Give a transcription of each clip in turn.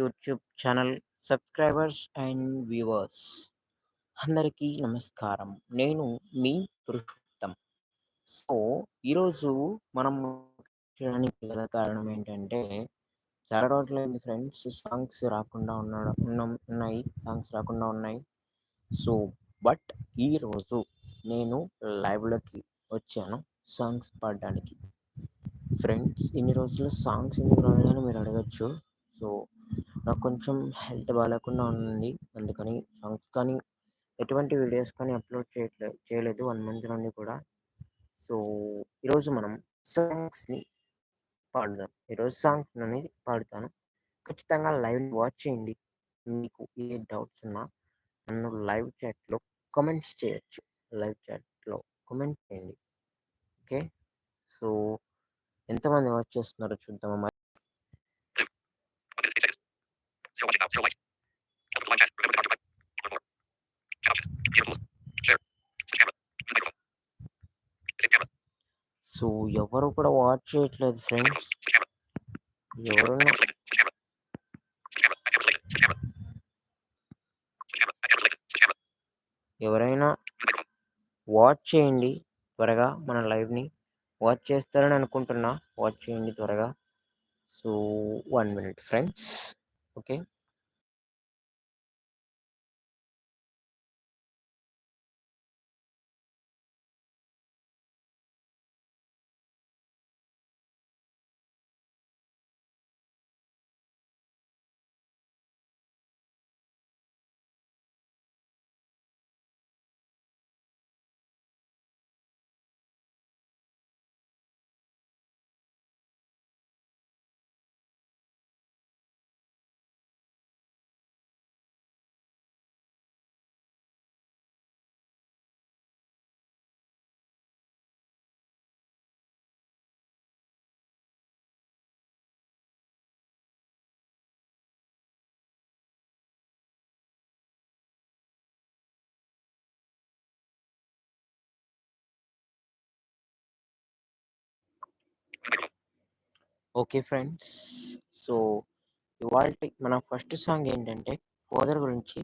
YouTube channel subscribers and viewers అందరికీ నమస్కారం. నేను మీ పురుషోత్తం. సో ఈరోజు మనం చేయడానికి గల కారణం ఏంటంటే చాలా రోజులైంది ఫ్రెండ్స్ సాంగ్స్ రాకుండా ఉన్నాడు ఉన్నాం ఉన్నాయి సాంగ్స్ రాకుండా ఉన్నాయి. సో బట్ ఈరోజు నేను లైవ్లోకి వచ్చాను సాంగ్స్ పాడడానికి. ఫ్రెండ్స్ ఇన్ని రోజులు సాంగ్స్ ఎందుకు రాలేదని మీరు అడగచ్చు. సో నాకు కొంచెం హెల్త్ బాగాలేకుండా ఉంది. అందుకని సాంగ్స్ కానీ ఎటువంటి వీడియోస్ కానీ అప్లోడ్ చేయట్లేదు చేయలేదు వన్ మంత్ నుండి కూడా. సో ఈరోజు మనం సాంగ్స్ని పాడుదాం. ఈరోజు సాంగ్స్ అనేది పాడుతాను. ఖచ్చితంగా లైవ్ వాచ్ చేయండి. మీకు ఏ డౌట్స్ ఉన్నా నన్ను లైవ్ చాట్లో కమెంట్స్ చేయొచ్చు. లైవ్ చాట్లో కమెంట్ చేయండి. ఓకే? సో ఎంతమంది వాచ్ చేస్తున్నారో చూద్దామా మరి సో ఎవరు కూడా వాచ్ చేయట్లేదు ఫ్రెండ్స్ ఎవరు? ఎవరైనా వాచ్ చేయండి త్వరగా మన లైవ్ని వాచ్ చేస్తారని అనుకుంటున్నా. వాచ్ చేయండి త్వరగా. So one minute friends okay okay friends. So ఇవాళ మన ఫస్ట్ సాంగ్ ఏంటంటే ఫాదర్ గురించి.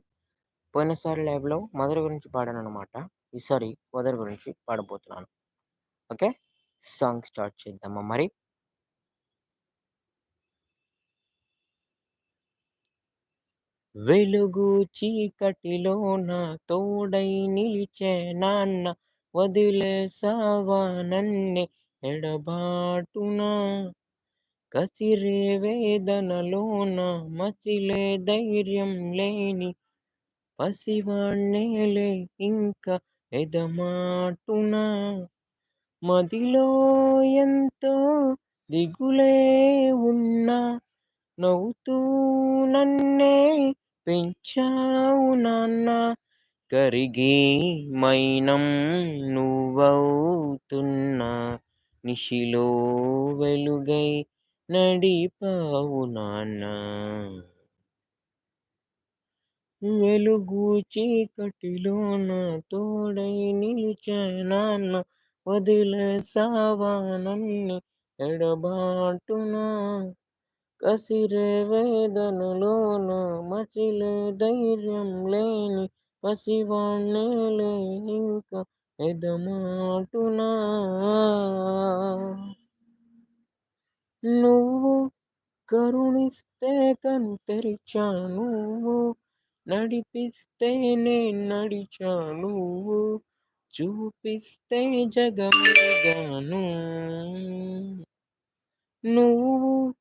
పోయినసారి లైవ్లో మదర్ గురించి పాడాను అనమాట ఈసారి ఫాదర్ గురించి పాడబోతున్నాను. ఓకే? సాంగ్ స్టార్ట్ చేద్దామా మరి? వెలుగు చీకటిలో నా తోడై నిలిచే నాన్న వదిలేసావా నన్నే ఎడబాటునా? కసిరే వేదనలోన మసిలే ధైర్యం లేని పసివాణ్ణేలే ఇంకా ఎదమాటున. మదిలో ఎంతో దిగులే ఉన్నా నవ్వుతూ నన్నే పెంచావు నాన్న. కరిగి మైనం నువ్వవుతున్నా నిశిలో వెలుగై నడిపావు నాన్న. వెలుగు చీకటిలోన తోడై నిలిచే నాన్న వదిలేసావా నన్ను ఎడబాటునా. కసిరే వేదనలోన మచిలే ధైర్యం లేని పసివాణ్ణేలే ఇంకా ఎదమాటునా. నువ్వు కరుణిస్తే కను తెరిచాను నడిపిస్తే నేను నడిచాను. చూపిస్తే జగమెగాను నువ్వు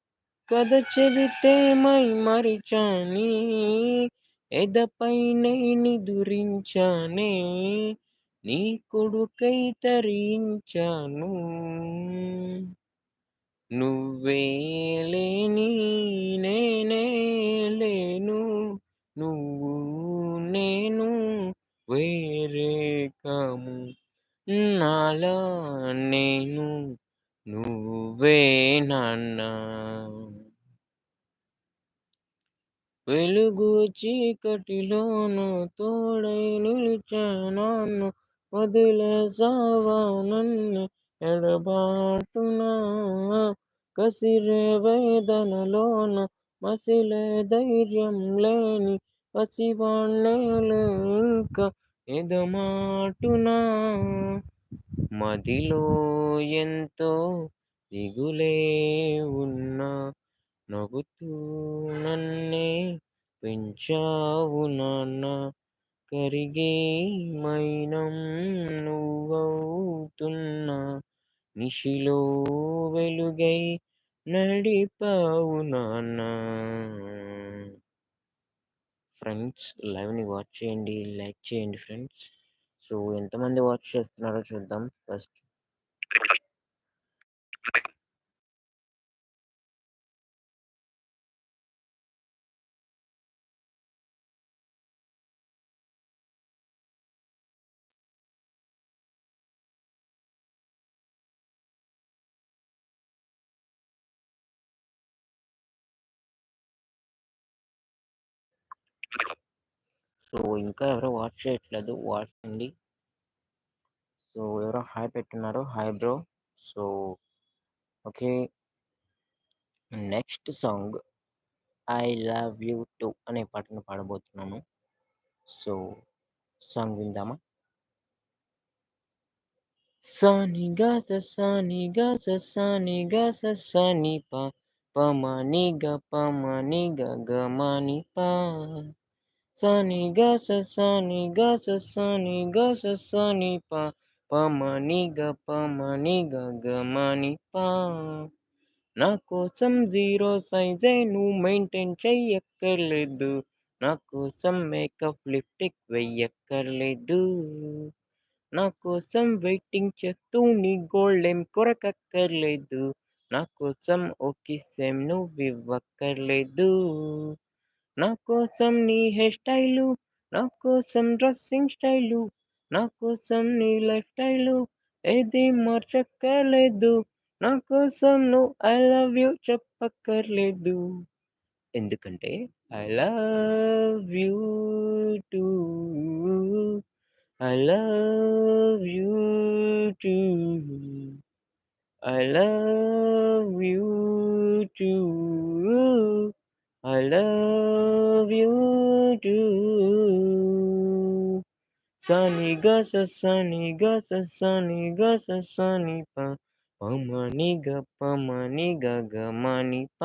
కథ చెబితే మై మరిచాని. ఎదపైనే నిదురించానే. నీ కొడుకై తరించాను. నువ్వే లేని నేనే లేను నువ్వు నేను వేరే కాము నాలా నేను నువ్వే నాన్న. వెలుగు చీకటిలోను తోడై నిలిచాను వదిలేసావా? నన్ను ఎడబాటునా? కసిరే వేదనలోన మసిలే ధైర్యం లేని పసివాణ్ణేలే ఇంకా ఎదమాటునా? మదిలో ఎంతో దిగులే ఉన్నా? నవ్వుతూ నన్నే పెంచావు నాన్న? కరిగే మైనం నువ్వవుతున్నా? నిశిలో వెలుగై నడిపావు నాన్న. ఫ్రెండ్స్ లైవ్ని వాచ్ చేయండి లైక్ చేయండి ఫ్రెండ్స్. సో ఎంతమంది వాచ్ చేస్తున్నారో చూద్దాం. ఫస్ట్ సో ఇంకా ఎవరో వాచ్ చేయట్లేదు. వాచ్ చేయండి సో ఎవరో హాయ్ పెట్టున్నారు hi bro. So okay. Next song I love you too అనే పాటను పాడబోతున్నాను. సో సాంగ్ విందామా? సాని గస సాని గస స సాని గస స సాని ప ప ని గ పమని ని గ గమని పా ని ప. సని గా సని గ గా గ సని గా ప ప మ గ ప మ గ గ మ ప నా కోసం జీరో సైజే నువ్వు మెయింటైన్ చెయ్యక్కర్లేదు. నా కోసం మేకప్ లిప్టిక్ వెయ్యక్కర్లేదు. నా కోసం వెయిటింగ్ చేస్తూ నీ గోల్డ్ ఏం కొరకక్కర్లేదు. నా కోసం ఓకే కిస్ నువ్వు ఇవ్వక్కర్లేదు. నా కోసం నీ హెయిర్ స్టైలు నా కోసం డ్రెస్సింగ్ స్టైలు నా కోసం నీ లైఫ్ స్టైలు ఏది మార్చక్కర్లేదు నా కోసం నువ్వు ఐ లవ్ యూ చెప్పక్కర్లేదు. ఎందుకంటే I love you too I love you too I love you too. I love you too సని గ స సని గ స సని గ స సని ప ప మ ని గ ప మ ని గ గ మ ని ప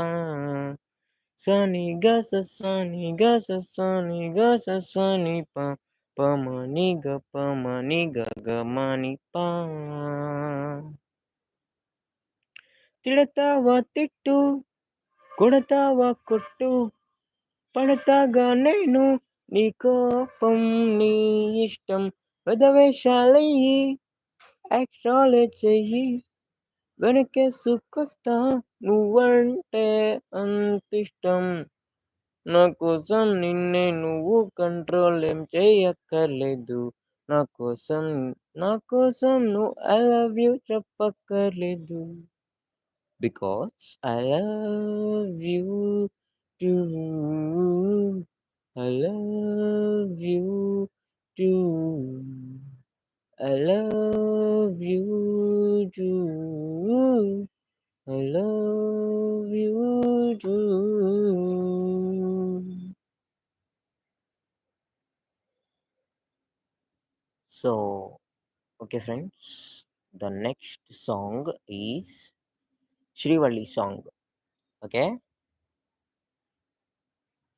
సని గ స సని కొడతావా కొట్టు? పడతాగా నేను నీ కోపం నీ ఇష్టం పెదవేషాలయ్యి ఎక్స్ట్రాలే చెయ్యి. వెనకే సుఖొస్తా నువ్వంటే అంతిష్టం. నా కోసం నిన్నే నువ్వు కంట్రోల్ ఏం చేయక్కర్లేదు. నా కోసం నా కోసం నువ్వు ఐ లవ్ యూ చెప్పక్కర్లేదు. Because I love you too. I love you too. I love you too. I love you too. So, okay, friends, the next song is Srivalli song. Okay?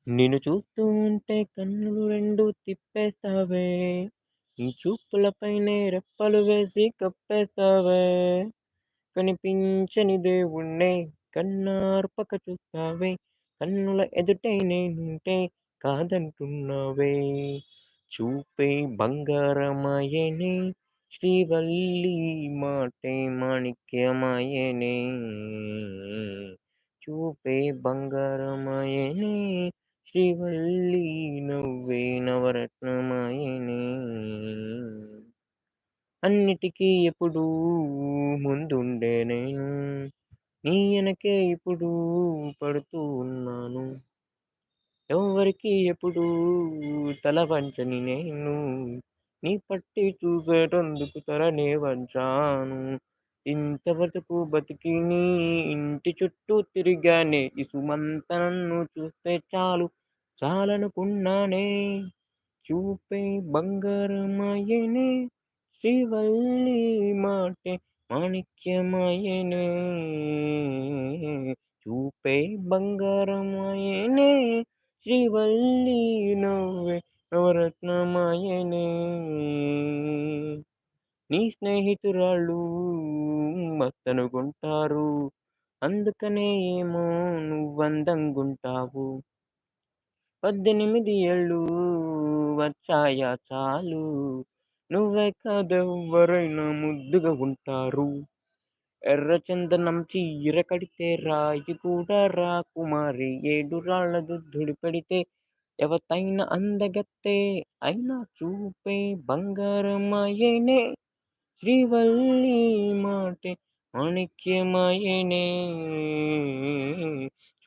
నిన్ను చూస్తూ ఉంటే కన్నులు రెండు తిప్పేస్తావే. నీ చూపులపైనే రెప్పలు వేసి కప్పేస్తావే. కనిపించని దేవుణ్ణే కన్నార్పక చూస్తావే. కన్నుల ఎదుటే నేనుంటే కాదంటున్నావే. చూపే బంగారమాయనే శ్రీవల్లి మాటే మాణిక్యమాయనే. చూపే బంగారమాయనే. శ్రీవల్లి నవ్వే నవరత్నమాయనే. అన్నిటికీ ఎప్పుడూ ముందుండే నేను. నీ వెనకే ఇప్పుడు పడుతూ ఉన్నాను. ఎవరికి ఎప్పుడు తల వంచని నేను. నీ పట్టి చూసేటందుకు తరనే వచ్చాను. ఇంత బతుకు బతికి నీ ఇంటి చుట్టూ తిరిగానే ఇసుమంత నన్ను చూస్తే చాలు చాలనుకున్నానే. చూపే బంగారమాయనే శ్రీవల్లి మాటే మాణిక్యమయనే. చూపే బంగారమాయనే శ్రీవల్లి నవ్వే నవరత్నమాయనే. నీ స్నేహితురాళ్ళు మస్తనుకుంటారు అందుకనే ఏమో నువ్వందంగుంటావు. పద్దెనిమిది ఏళ్ళు వచ్చాయా చాలు. నువ్వే కాదెవ్వరైనా ముద్దుగా ఉంటారు. ఎర్ర చందనం చీర కడితే రాయి కూడా రాకుమారి ఏడు రాళ్ళ దుద్దుడు పెడితే ఎవతైన అందగత్తే అయినా చూపే బంగారమయనే శ్రీవల్లి మాటే మాణిక్యమయనే.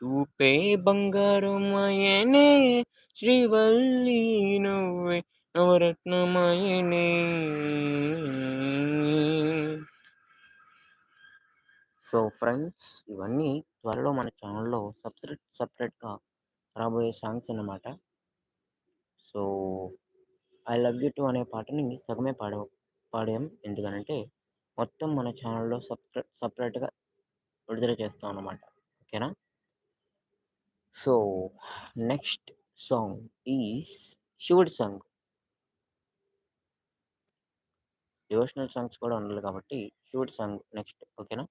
చూపే బంగారమయనే శ్రీవల్లి నవ్వే నవరత్నమయనే. సో ఫ్రెండ్స్ ఇవన్నీ త్వరలో మన ఛానల్లో సపరేట్ సపరేట్గా రాబోయే సాంగ్స్ అన్నమాట. So I love you too అనే పాటని సగమే పాడ పాడాం. ఎందుకనంటే మొత్తం మన ఛానల్లో సపరేట్ సపరేట్గా విడుదల చేస్తాం అన్నమాట. ఓకేనా? సో నెక్స్ట్ సాంగ్ ఈజ్ శివుడి సాంగ్. డివోషనల్ సాంగ్స్ కూడా ఉండాలి కాబట్టి శివుడి సాంగ్ నెక్స్ట్. ఓకేనా?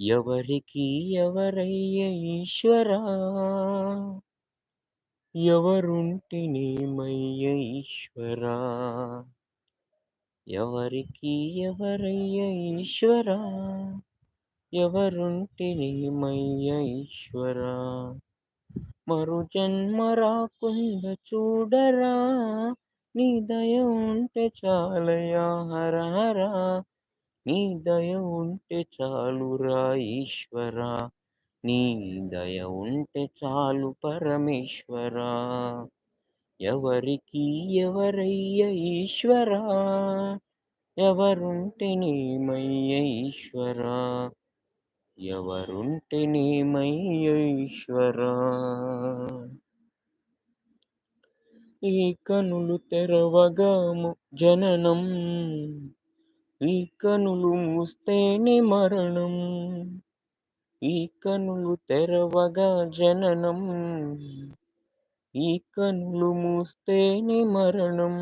ఎవరికి ఎవరయ్య ఈశ్వరా? ఎవరుంటినేమయ్య ఈశ్వరా? ఎవరికి ఎవరయ్య ఈశ్వరా? ఎవరుంటినేమయ్య ఈశ్వరా? మరు జన్మ రాకుండా చూడరా? నీ దయ ఉంటే చాలయా హర హరా నీ దయ ఉంటే చాలురా ఈశ్వరా. నీ దయ ఉంటే చాలు పరమేశ్వరా. ఎవరికి ఎవరయ్య ఈశ్వరా? ఎవరుంటే నేమయ్య ఈశ్వరా? ఎవరుంటే నేమయ్య ఈశ్వరా? ఈ కనులు తెరవగాము జననం ఈ కనులు మూస్తేనే మరణం. ఈ కనులు తెరవగా జననం. ఈ కనులు మూస్తేనే మరణం.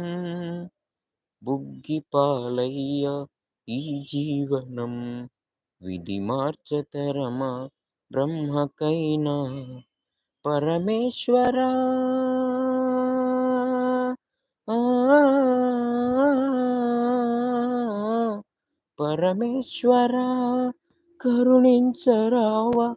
బుగ్గి పాలయ్యా ఈ జీవనం. విధి మార్చతరమా బ్రహ్మకైనా. పరమేశ్వరా పరమేశ్వర కరుణించరావ.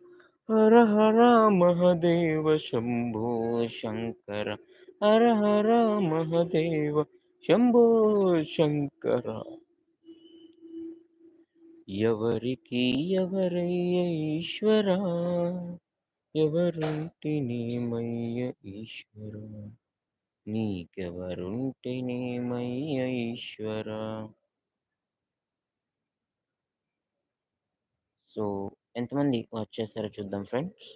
హర హర మహదేవ శంభో శంకర హర హర మహదేవ శంభో శంకర. ఎవరికి ఎవరయ్య ఎవరుంటి నేమయ్య ఈశ్వర? నీకెవరుంటి నేమయ్య ఈశ్వర? సో ఎంతమంది వాచ్ చేశారో చూద్దాం ఫ్రెండ్స్.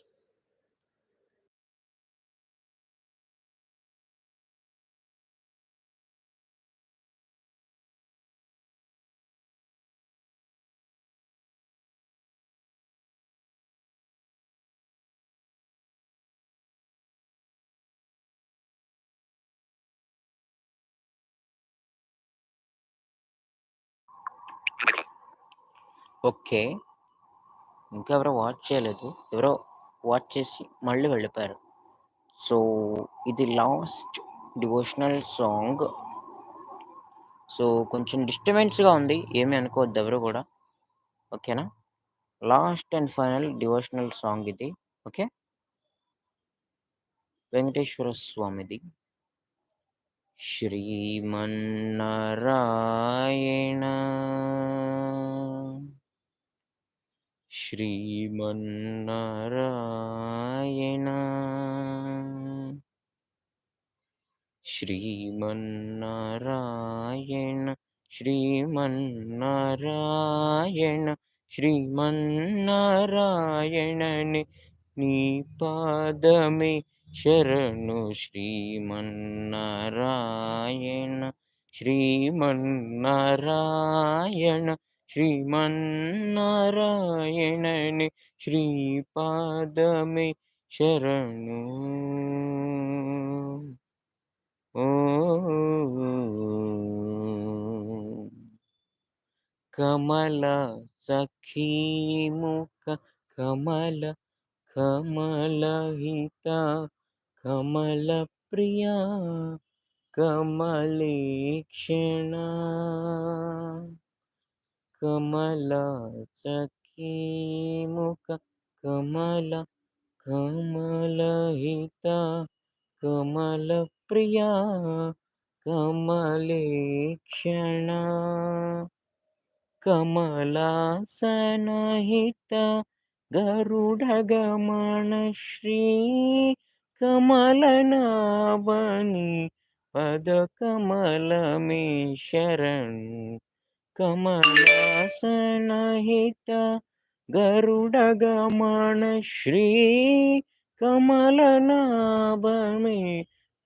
ఓకే. ఇంకా ఎవరో వాచ్ చేయలేదు. ఎవరో వాచ్ చేసి మళ్ళీ వెళ్ళిపోయారు. సో ఇది లాస్ట్ డివోషనల్ సాంగ్ సో కొంచెం డిస్టర్బెన్స్గా ఉంది. ఏమీ అనుకోవద్దు ఎవరు కూడా. ఓకేనా last and final devotional song ఇది. ఓకే వెంకటేశ్వర స్వామిది. శ్రీమన్నారాయణ. श्रीमन्नरायण। श्रीमन्नरायण श्रीमन्नरायण नीपादमे शरणु श्रीमन्नरायण श्रीमन् नारायण श्रीमारायण श्रीपाद मे शरण। ओ कमल सखी मुख कमल प्रिया कमल कमलेक्षणा। कमला सखी मुका कमला सनहित गरुड गमन श्री कमल नावनी पद कमल पदकमलमे शरण। कमलासनहित गरुडगमन श्री कमलनाभमे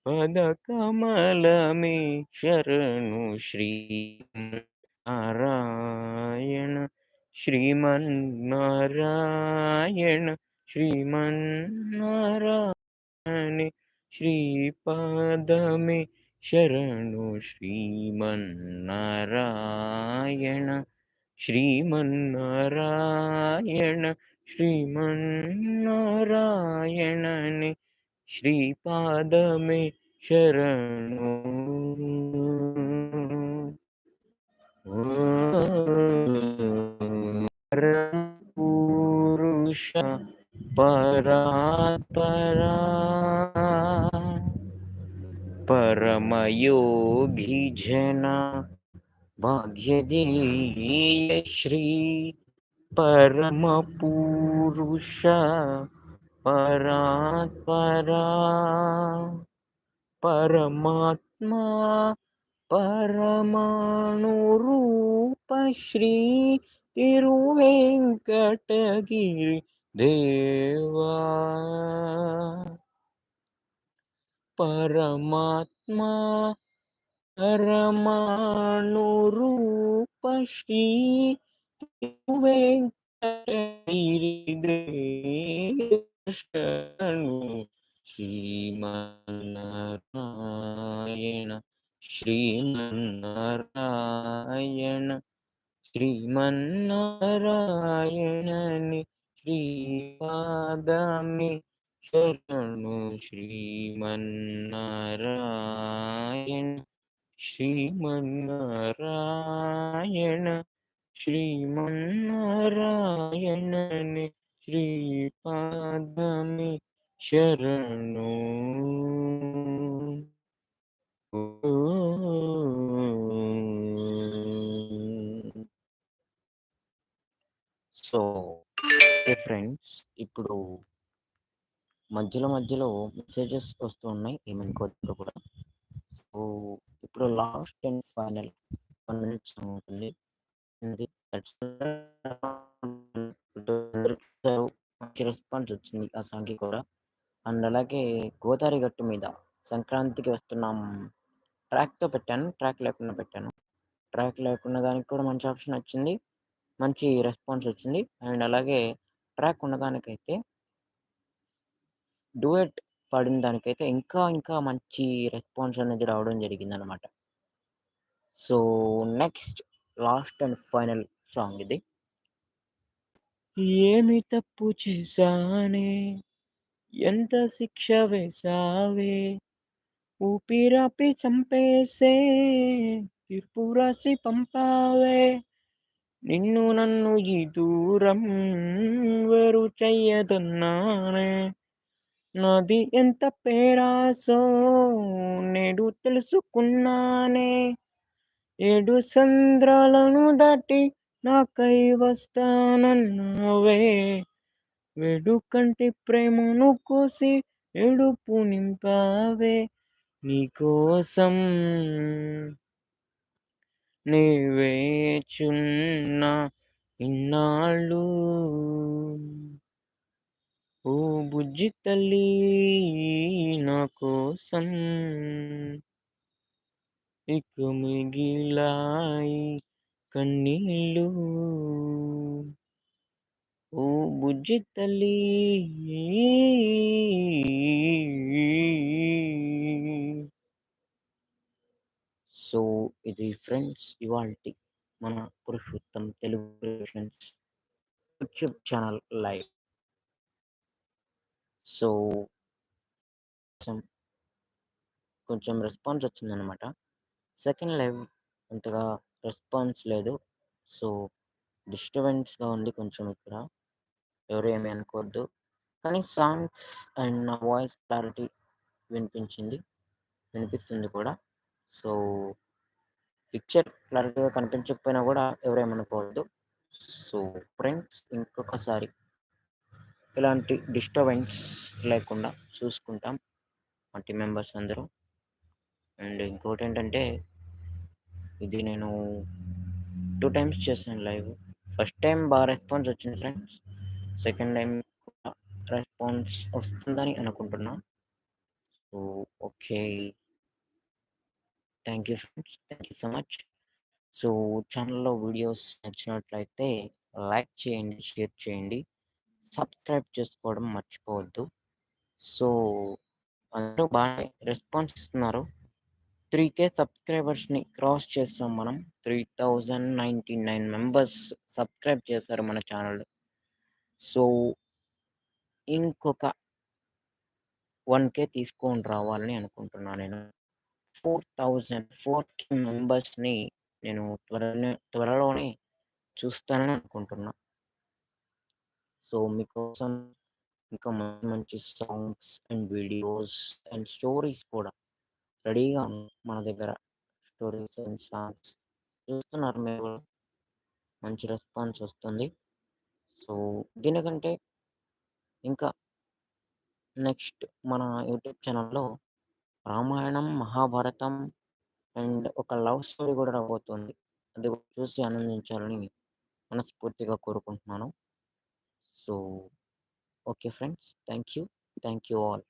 पदकमलमि शरणुश्रीम् आरायण श्रीमन् नारायण श्रीमन्नारायण नारायणी श्रीपदमे నారాయణ శ్రీమన్నారాయణ శ్రీమన్నారాయణ శ్రీపాదమే శరణు శ్రీమన్నారాయణ శ్రీమన్నారాయణ శ్రీమన్నారాయణని శ్రీపాదమే परमयोभि जन परमपूरुष परात्परा। परमात्मा परमाणुरूपश्री तिरुवेङ्कटगिदेवा പരമാത്മാ പരമാണുരൂപശ്രീ വെങ്കടേഷണു ശ്രീമന്നാരായണ ശ്രീമന്നാരായണ ശ്രീപാദമേ वेङ्कटगिरिदेशनु श्रीमन्नारायण श्रीमन्नारायण श्रीमन्नारायणनि श्रीपादमे శరణు శ్రీమన్నారాయణ శ్రీమన్నారాయణ శ్రీమన్నారాయణని శ్రీపాదమి శరణు సో ఫ్రెండ్స్ ఇప్పుడు మధ్యలో మధ్యలో మెసేజెస్ వస్తూ ఉన్నాయి. ఏమనుకోవద్దు కూడా. సో ఇప్పుడు last and final one minutes ఉంటుంది మంచి రెస్పాన్స్ వచ్చింది ఆ సాంగ్కి కూడా. అండ్ అలాగే గోదావరి గట్టు మీద సంక్రాంతికి వస్తున్నాం ట్రాక్తో పెట్టాను. ట్రాక్ లేకుండా పెట్టాను. ట్రాక్ లేకుండా దానికి కూడా మంచి ఆప్షన్ వచ్చింది. మంచి రెస్పాన్స్ వచ్చింది. అండ్ అలాగే ట్రాక్ ఉన్నదానికైతే డూయట్ పాడిన దానికైతే ఇంకా ఇంకా మంచి రెస్పాన్స్ అనేది రావడం జరిగిందనమాట so next last and final song ఇది. ఏమి తప్పు చేశానే? ఎంత శిక్ష వేసావే ఊపిరాపి చంపేసే తీర్పు రాసి పంపావే? నిన్ను నన్ను ఈ దూరం వేరు చెయ్యదన్నానే నాది ఎంత పేరాసో నేడు తెలుసుకున్నానే. ఏడు సంద్రాలను దాటి నాకై వస్తానన్నావే. వేడుకంటి ప్రేమను కోసి ఏడుపు నింపావే. నీకోసం నీ వేచున్నా ఇన్నాళ్ళు. ఓ బుజ్జి తల్లి నా కోసం ఇక మిగిలాయి కన్నీళ్ళు. ఓ బుజ్జి తల్లి సో ఇది ఫ్రెండ్స్ ఇవాల్టి మన Purushottam Telugu friends YouTube channel live. So కొంచెం రెస్పాన్స్ వచ్చిందనమాట సెకండ్ లైవ్ అంతగా రెస్పాన్స్ లేదు. సో డిస్టర్బెన్స్గా ఉంది కొంచెం ఇక్కడ. ఎవరు ఏమి అనుకోవద్దు. కానీ సాంగ్స్ అండ్ నా వాయిస్ క్లారిటీ వినిపించింది. వినిపిస్తుంది కూడా. సో పిక్చర్ క్లారిటీగా కనిపించకపోయినా కూడా ఎవరేమనుకోవద్దు సో ఫ్రెండ్స్ ఇంకొకసారి. ఇలాంటి డిస్టర్బెన్స్ లేకుండా చూసుకుంటాం మా టీం మెంబర్స్ అందరూ. అండ్ ఇంకోటి ఏంటంటే ఇది నేను టూ టైమ్స్ చేశాను లైవ్. ఫస్ట్ టైం బాగా రెస్పాన్స్ వచ్చింది ఫ్రెండ్స్. సెకండ్ టైం రెస్పాన్స్ వస్తుందని అనుకుంటున్నా. So okay. Thank you friends. Thank you so much. So ఛానల్లో వీడియోస్ నచ్చినట్లయితే లైక్ చేయండి షేర్ చేయండి. సబ్స్క్రైబ్ చేసుకోవడం మర్చిపోవద్దు. సో అందరూ బాగా రెస్పాన్స్ ఇస్తున్నారు. త్రీ కే సబ్స్క్రైబర్స్ని క్రాస్ చేస్తాం మనం. Three thousand ninety nine members subscribe చేశారు మన ఛానల్. సో ఇంకొక వన్ కే తీసుకొని రావాలని అనుకుంటున్నాను నేను. ఫోర్ థౌజండ్ ఫోర్ కే మెంబర్స్ని నేను త్వరలో త్వరలోనే చూస్తానని అనుకుంటున్నాను సో మీకోసం ఇంకా మంచి మంచి songs and videos and stories కూడా రెడీగా ఉన్నాయి మన దగ్గర స్టోరీస్ అండ్ సాంగ్స్ చూస్తున్నారు మీరు మంచి రెస్పాన్స్ వస్తుంది. సో దీనికంటే ఇంకా నెక్స్ట్ మన యూట్యూబ్ ఛానల్లో రామాయణం మహాభారతం అండ్ ఒక లవ్ స్టోరీ కూడా రాబోతుంది. అది చూసి ఆనందించాలని మనస్ఫూర్తిగా కోరుకుంటున్నాను. so okay friends thank you. Thank you all.